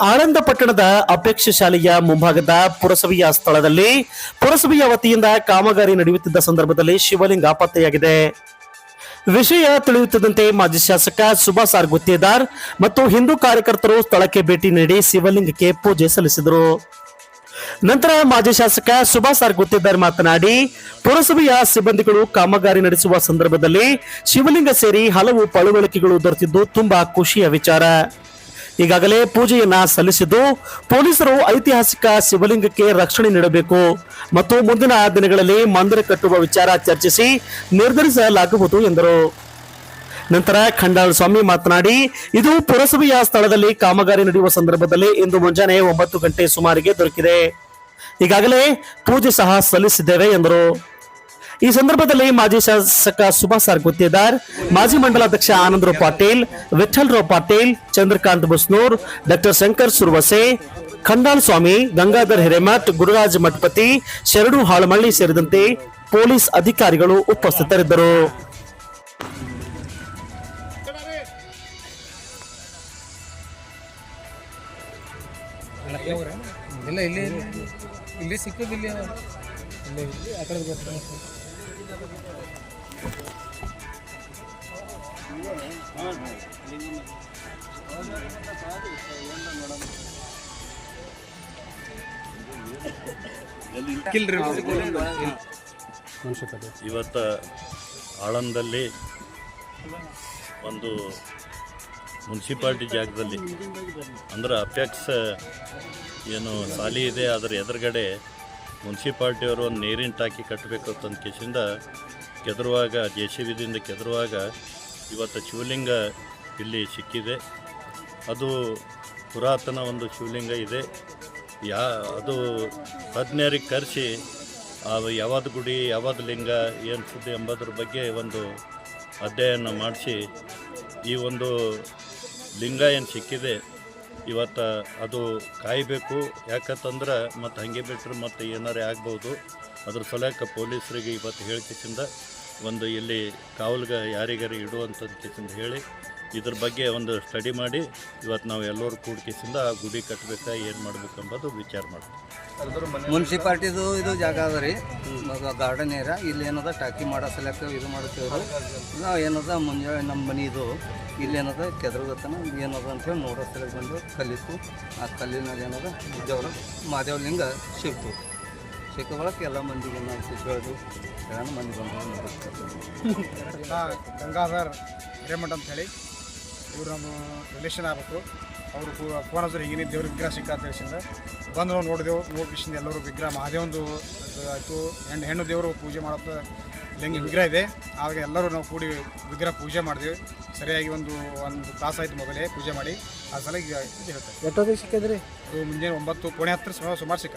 ಆಳಂದ ಪಟ್ಟಣದ ಅಪೇಕ್ಷೆ ಶಾಲೆಯ ಮುಂಭಾಗದ ಪುರಸಭೆಯ ಸ್ಥಳದಲ್ಲಿ ಪುರಸಭೆಯ ವತಿಯಿಂದ ಕಾಮಗಾರಿ ನಡೆಯುತ್ತಿದ್ದ ಸಂದರ್ಭದಲ್ಲಿ ಶಿವಲಿಂಗ ಪತ್ತೆಯಾಗಿದೆ ವಿಷಯ ತಿಳಿಯುತ್ತಿದ್ದಂತೆ ಮಾಜಿ ಶಾಸಕ ಸುಭಾಸ್ ಆರ್ ಗುತ್ತೇದಾರ್ ಮತ್ತು ಹಿಂದೂ ಕಾರ್ಯಕರ್ತರು ಸ್ಥಳಕ್ಕೆ ಭೇಟಿ ನೀಡಿ ಶಿವಲಿಂಗಕ್ಕೆ ಪೂಜೆ ಸಲ್ಲಿಸಿದರು. ನಂತರ ಮಾಜಿ ಶಾಸಕ ಸುಭಾಸ್ ಆರ್ ಗುತ್ತೇದಾರ್ ಮಾತನಾಡಿ, ಪುರಸಭೆಯ ಸಿಬ್ಬಂದಿಗಳು ಕಾಮಗಾರಿ ನಡೆಸುವ ಸಂದರ್ಭದಲ್ಲಿ ಶಿವಲಿಂಗ ಸೇರಿ ಹಲವು ಪಳುವಳಿಕೆಗಳು ದೊರೆತಿದ್ದು ತುಂಬಾ ಖುಷಿಯ ವಿಚಾರ. ಈಗಾಗಲೇ ಪೂಜೆಯನ್ನ ಸಲ್ಲಿಸಿದ್ದು ಪೊಲೀಸರು ಐತಿಹಾಸಿಕ ಶಿವಲಿಂಗಕ್ಕೆ ರಕ್ಷಣೆ ನೀಡಬೇಕು. ಮತ್ತು ಮುಂದಿನ ದಿನಗಳಲ್ಲಿ ಮಂದಿರ ಕಟ್ಟುವ ವಿಚಾರ ಚರ್ಚಿಸಿ ನಿರ್ಧರಿಸಲಾಗುವುದು ಎಂದರು. ನಂತರ ಖಂಡಾಳ ಸ್ವಾಮಿ ಮಾತನಾಡಿ, ಇದು ಪುರಸಭೆಯ ಸ್ಥಳದಲ್ಲಿ ಕಾಮಗಾರಿ ನಡೆಯುವ ಸಂದರ್ಭದಲ್ಲಿ ಇಂದು ಮುಂಜಾನೆ ಒಂಬತ್ತು ಗಂಟೆ ಸುಮಾರಿಗೆ ದೊರಕಿದೆ. ಈಗಾಗಲೇ ಪೂಜೆ ಸಹ ಸಲ್ಲಿಸಿದ್ದೇವೆ ಎಂದರು. ಈ ಸಂದರ್ಭದಲ್ಲಿ ಮಾಜಿ ಶಾಸಕ ಸುಭಾಸ್ ಆರ್ ಗುತ್ತೇದಾರ್ ಮಾಜಿ ಮಂಡಲಾಧ್ಯಕ್ಷ ಆನಂದರಾವ್ ಪಾಟೀಲ್ ವಿಠಲ್ರಾವ್ ಪಾಟೀಲ್ ಚಂದ್ರಕಾಂತ್ ಬಸ್ನೂರ್ ಡಾಕ್ಟರ್ ಶಂಕರ್ ಸುರ್ವಸೆ ಖಂಡಾಲ್ ಸ್ವಾಮಿ ಗಂಗಾಧರ್ ಹಿರೇಮಠ್ ಗುರುರಾಜ್ ಮಠಪತಿ ಶರಣು ಹಾಳಮಳ್ಳಿ ಸೇರಿದಂತೆ ಪೊಲೀಸ್ ಅಧಿಕಾರಿಗಳು ಉಪಸ್ಥಿತರಿದ್ದರು. ಇಲ್ಲ ಇಲ್ಲಿ ಇಲ್ಲಿ ಸಿಕ್ಕಿದಿಲ್ಲ ಇಲ್ಲಿ ಆ ಕಡೆ ಇವತ್ತು ಆಳಂದಲ್ಲಿ ಒಂದು ಮುನ್ಸಿಪಾಲ್ಟಿ ಜಾಗದಲ್ಲಿ. ಅಂದ್ರೆ ಅಪೆಕ್ಸ್ ಏನು ಸಾಲಿ ಇದೆ ಅದರ ಎದುರುಗಡೆ ಮುನ್ಸಿಪಾಲ್ಟಿಯವರು ಒಂದು ನೀರಿನ ಟಾಕಿ ಕಟ್ಟಬೇಕು ಅಂತ ಕೇಸಿಂದ ಕೆದರುವಾಗ ಜೆ ಸಿ ಬಿದಿಂದ ಕೆದರುವಾಗ ಇವತ್ತು ಶಿವಲಿಂಗ ಇಲ್ಲಿ ಸಿಕ್ಕಿದೆ. ಅದು ಪುರಾತನ ಒಂದು ಶಿವಲಿಂಗ ಇದೆ. ಯಾ, ಅದು ತಜ್ಞರಿಗೆ ಕರೆಸಿ ಯಾವ್ದು ಗುಡಿ, ಯಾವ್ದು ಲಿಂಗ, ಏನು ಸುದ್ದಿ ಎಂಬುದ್ರ ಬಗ್ಗೆ ಒಂದು ಅಧ್ಯಯನ ಮಾಡಿಸಿ, ಈ ಒಂದು ಲಿಂಗ ಏನು ಸಿಕ್ಕಿದೆ ಇವತ್ತು ಅದು ಕಾಯಬೇಕು. ಯಾಕಂತಂದ್ರೆ ಮತ್ತು ಹಾಗೆ ಬಿಟ್ಟರೆ ಮತ್ತು ಏನಾರೇ ಆಗ್ಬೋದು. ಅದ್ರ ಸಲಕ ಪೊಲೀಸರಿಗೆ ಇವತ್ತು ಹೇಳಿಕೆಸಿಂದ ಒಂದು ಇಲ್ಲಿ ಕಾವಲ್ಗ ಯಾರಿಗಾರ ಇಡುವಂಥದ್ದು ಕೇಸಿಂದ ಹೇಳಿ ಇದ್ರ ಬಗ್ಗೆ ಒಂದು ಸ್ಟಡಿ ಮಾಡಿ ಇವತ್ತು ನಾವು ಎಲ್ಲರೂ ಕೂಡ್ಕಿಸಿಂದ ಆ ಗುಡಿ ಕಟ್ಟಬೇಕಾ ಏನು ಮಾಡಬೇಕು ಎಂಬುದು ವಿಚಾರ ಮಾಡ್ತೀವಿ. ಮುನ್ಸಿಪಾಲ್ಟಿದು ಇದು ಜಾಗ ಅದ ರೀ. ಗಾರ್ಡನ್ ಏರಿಯಾ ಇಲ್ಲಿ ಏನದ ಟಾಕಿ ಮಾಡೋ ಸಲಕ ಇದು ಮಾಡ್ತೀವಿ ನಾವು ಏನದ ಮುಂಜಾನೆ ನಮ್ಮ ಮನೆ ಇದು. ಇಲ್ಲಿ ಏನದ ಕೆದ್ರಗತನ ಏನದ ಅಂತೇಳಿ ನೋಡೋ ಸಲಕ್ಕೆ ಬಂದು ಕಲ್ಲಿತ್ತು. ಆ ಕಲ್ಲಿನಲ್ಲಿ ಏನದ ದೇವ್ರ ಮಹಾದೇವ ಲಿಂಗ ಸಿಕ್ತು ಸಿಕ್ಕ ಬಳಕ ಎಲ್ಲ ಮಂದಿಗೆ ನಾವು ಸಿಕ್ಕಳದು ಎಲ್ಲ ಮಂದಿ ಬಂದು ಗಂಗಾಧರ್ ಹಿರೇಮಠ ಅಂತ ಹೇಳಿ. ಇವ್ರು ನಮ್ಮ ರಿಲೇಷನ್ ಆಗಬೇಕು. ಅವರು ಫೋನ್ ಹಚ್ಚಿದ್ರು ಹಿಂಗಿನ ದೇವ್ರ ವಿಗ್ರಹ ಸಿಕ್ಕ ಅಂತ ಹೇಳಿಸಿಂದ ಬಂದು ನಾವು ನೋಡಿದೆವು ನೋಡಿಸಿಂದ ಎಲ್ಲರೂ ವಿಗ್ರಹ ಮಹಾದೇವಂದು ಆಯಿತು. ಹೆಣ್ಣು ಹೆಣ್ಣು ದೇವರು ಪೂಜೆ ಮಾಡೋದು ಲಿಂಗ ವಿಗ್ರಹ ಇದೆ. ಆಗ ಎಲ್ಲರೂ ನಾವು ಕೂಡಿ ವಿಗ್ರಹ ಪೂಜೆ ಮಾಡಿದ್ವಿ. ಸರಿಯಾಗಿ ಒಂದು ಒಂದು ತಾಸಾಯ್ತು ಮೊದಲೇ ಪೂಜೆ ಮಾಡಿ. ಆ ಸಲ ಹೇಳ್ತಾರೆ. ಎಷ್ಟೊತ್ತಿಗೆ ಸಿಕ್ಕಿದ್ರಿ ಅದು ಮುಂಜಾನೆ ಒಂಬತ್ತು ಕೋಣೆ ಹತ್ತಿರ ಸುಮಾರು ಸುಮಾರು ಸಿಕ್ಕ